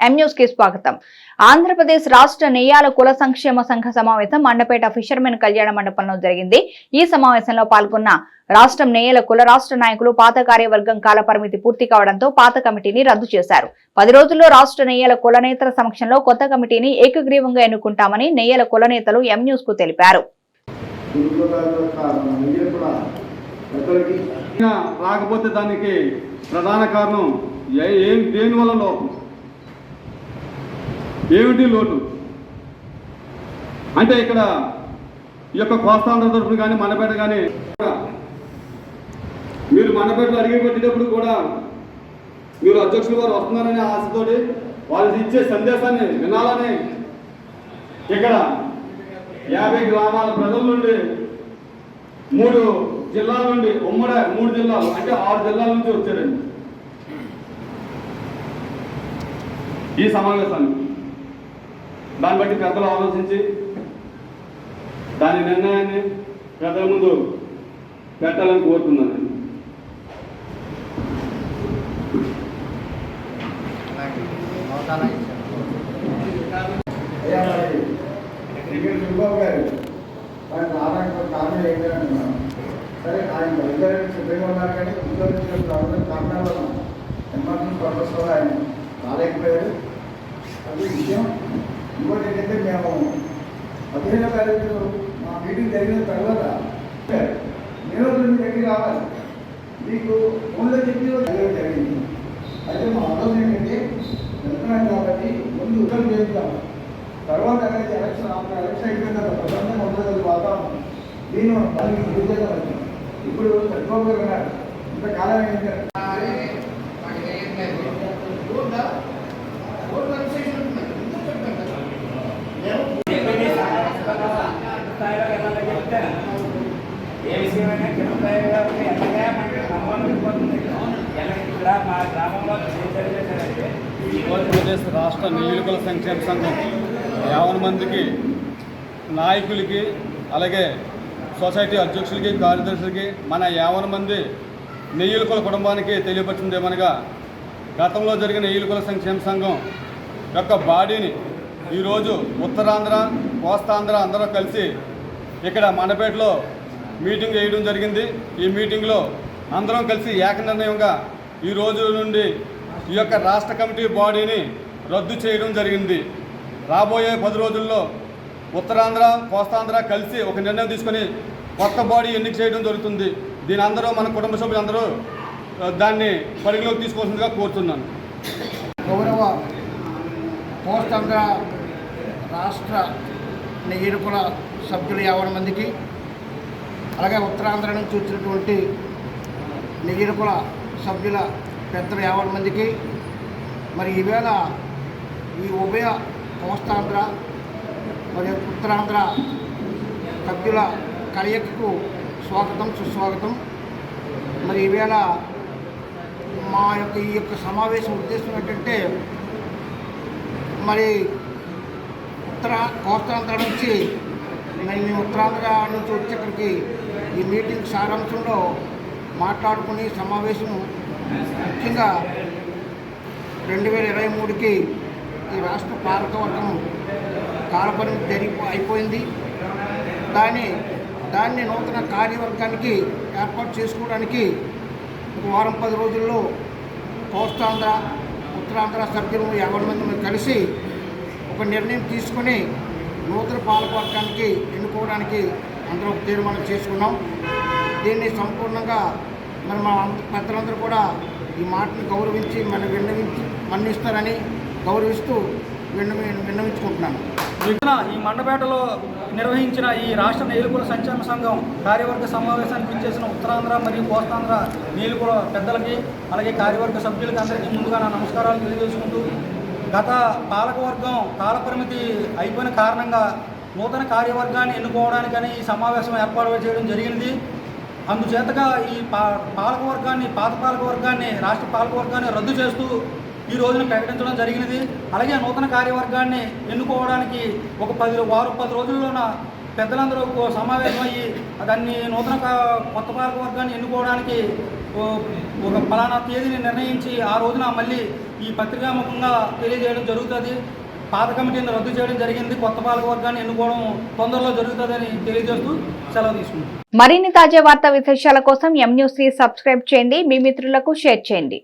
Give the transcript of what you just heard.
కి స్వాగతం. ఆంధ్రప్రదేశ్ రాష్ట్ర నెయ్యాల కుల సంక్షేమ సంఘ సమావేశం మండపేట ఫిషర్మెన్ కళ్యాణ మండపంలో జరిగింది. ఈ సమావేశంలో పాల్గొన్న రాష్ట్రం నెయ్యల కుల రాష్ట్ర నాయకులు పాత కార్యవర్గం కాల పరిమితి పూర్తి కావడంతో పాత కమిటీని రద్దు చేశారు. పది రోజుల్లో రాష్ట్ర నెయ్యల కుల నేతల సమక్షంలో కొత్త కమిటీని ఏకగ్రీవంగా ఎన్నుకుంటామని నెయ్యల కుల నేతలు ఎం న్యూస్కు తెలిపారు. రాకపోతే దానికి ప్రధాన కారణం ఏం దేని వల్ల లోపం? ఏమిటి లోటు? అంటే ఇక్కడ ఈ యొక్క కోస్తాంధ్ర తరఫున కానీ మనపేట కానీ మీరు మనపేటలో అడిగి పెట్టేటప్పుడు కూడా మీరు అధ్యక్షులు వారు వస్తున్నారనే ఆశతోటి వాళ్ళు ఇచ్చే సందేశాన్ని వినాలని ఇక్కడ యాభై గ్రామాల ప్రజల నుండి మూడు జిల్లాల నుండి ఉమ్మడి మూడు జిల్లాలు అంటే ఆరు జిల్లాల నుంచి వచ్చారండి ఈ సమావేశానికి. దాన్ని బట్టి పెద్దలు ఆలోచించి దాని నిర్ణయాన్ని పెద్దల ముందు పెట్టాలని కోరుతున్నాను. అయ్యా మరి ఇక్కడ సుబ్బాబు గారు సరే ఆయన వైద్యానికి సిద్ధంగా ఉన్నారు కానీ ఇంట్లో నుంచి రావడం వల్ల ఎమర్జెన్సీ పర్పస్ ఆయన రాలేకపోయారు అది విషయం ఇంకోటి ఏంటంటే మేము పదిహేనో తారీఖు మా మీటింగ్ జరిగిన తర్వాత నేను మీ దగ్గర రావాలి. మీకు ఫోన్లో చెప్పి జరిగింది. అయితే మా ఆలోచన ఏంటంటే వెళ్తున్నాం కాబట్టి ముందు ఉత్తరం చేద్దాం. తర్వాత అనేది ఎలక్షన్ ఆఫ్టర్ ఎలక్షన్ అయిపోయిన తర్వాత ప్రపంచం ఉండదు వాతావరణం. దీన్ని మనం దానికి ఇప్పుడు చంద్రబాబు గారు ఉన్నారు. ఇంతకాలం ఏంటంటే విషయమైనా ఎంతగా మనకి వెళ్ళిపోతుంది ఇక్కడ మా గ్రామంలో ఆంధ్రప్రదేశ్ రాష్ట్ర నియోజకవర్గ సంక్షేమ సంఘం యావన మందికి నాయకులకి అలాగే సొసైటీ అధ్యక్షులకి కార్యదర్శులకి మన యావన మంది నెయ్యులకుల కుటుంబానికి తెలియపరిచింది ఏమనగా గతంలో జరిగిన నెయ్యులకుల సంక్షేమ సంఘం యొక్క బాడీని ఈరోజు ఉత్తరాంధ్ర కోస్తాంధ్ర అందరూ కలిసి ఇక్కడ మండపేటలో మీటింగ్ వేయడం జరిగింది. ఈ మీటింగ్లో అందరం కలిసి ఏక నిర్ణయంగా ఈ రోజు నుండి ఈ యొక్క రాష్ట్ర కమిటీ బాడీని రద్దు చేయడం జరిగింది. రాబోయే పది రోజుల్లో ఉత్తరాంధ్ర కోస్తాంధ్ర కలిసి ఒక నిర్ణయం తీసుకొని కొత్త బాడీ ఎన్నిక చేయడం జరుగుతుంది. దీని అందరూ మన కుటుంబ సభ్యులందరూ దాన్ని పరిగణలోకి తీసుకోవాల్సిందిగా కోరుతున్నాను. గౌరవ కోస్తాంధ్ర రాష్ట్ర నెయ్యిరుకుల సభ్యులు యాభై మందికి అలాగే ఉత్తరాంధ్ర నుంచి వచ్చినటువంటి నెయ్యిరుకుల సభ్యుల పెద్దలు యాభై మందికి మరి ఈవేళ ఈ ఉభయ కోస్తాంధ్ర మరి ఉత్తరాంధ్ర సభ్యుల కలయికకు స్వాగతం సుస్వాగతం. మరి ఈవేళ మా యొక్క ఈ యొక్క సమావేశం ఉద్దేశం ఏంటంటే మరి ఉత్తర కోస్తాంధ్ర నుంచి మేము ఉత్తరాంధ్ర నుంచి వచ్చి ఇక్కడికి ఈ మీటింగ్ సారాంశంలో మాట్లాడుకుని సమావేశం ముఖ్యంగా రెండు వేల ఇరవై మూడుకి ఈ రాష్ట్ర పాలకవర్గం కాలపరిమితి జరిగి అయిపోయింది. దాన్ని దాన్ని నూతన కార్యవర్గానికి ఏర్పాటు చేసుకోవడానికి ఒక వారం పది రోజుల్లో కోస్తాంధ్ర ఉత్తరాంధ్ర సభ్యులు యాభై మంది కలిసి ఒక నిర్ణయం తీసుకొని నూతన పాలకవర్గానికి ఎన్నుకోవడానికి అందరం ఒక తీర్మానం చేసుకున్నాం. దీన్ని సంపూర్ణంగా మరి మా అంత- పెద్దలందరూ కూడా ఈ మాటను గౌరవించి మన విన్నవించి మన్నిస్తారని గౌరవిస్తూ విన్నవి విన్నవించుకుంటున్నాను. నిన్న ఈ మండపేటలో నిర్వహించిన ఈ రాష్ట్ర నీలుకుల సంక్షేమ సంఘం కార్యవర్గ సమావేశానికి ఇచ్చేసిన ఉత్తరాంధ్ర మరియు కోస్తాంధ్ర నీలుకుల పెద్దలకి అలాగే కార్యవర్గ సభ్యులకి అందరికీ ముందుగా నా నమస్కారాలు తెలియజేసుకుంటూ గత పాలకవర్గం కాలపరిమితి అయిపోయిన కారణంగా నూతన కార్యవర్గాన్ని ఎన్నుకోవడానికని ఈ సమావేశం ఏర్పాటు చేయడం జరిగింది అందుచేతగా ఈ పా పాలకవర్గాన్ని పాత పాలకవర్గాన్ని రాష్ట్ర పాలకవర్గాన్ని రద్దు చేస్తూ ఈ రోజున ప్రకటించడం జరిగినది. అలాగే నూతన కార్యవర్గాన్ని ఎన్నుకోవడానికి ఒక పది వారు పది రోజుల్లోన పెద్దలందరూ సమావేశమయ్యి దాన్ని నూతన కొత్త పాలకవర్గాన్ని ఎన్నుకోవడానికి ఒక ఫలానా తేదీని నిర్ణయించి ఆ రోజున మళ్ళీ ఈ పత్రికాముఖంగా తెలియజేయడం జరుగుతుంది. పాత కమిటీని రద్దు చేయడం జరిగింది. కొత్త పాలక వర్గాన్ని ఎన్నుకోవడం తొందరలో జరుగుతుందని తెలియజేస్తూ సెలవు తీసుకుంటాం మరిన్ని తాజా వార్తా విశేషాల కోసం ఎం న్యూస్ సబ్స్క్రైబ్ చేయండి. మీ మిత్రులకు షేర్ చేయండి.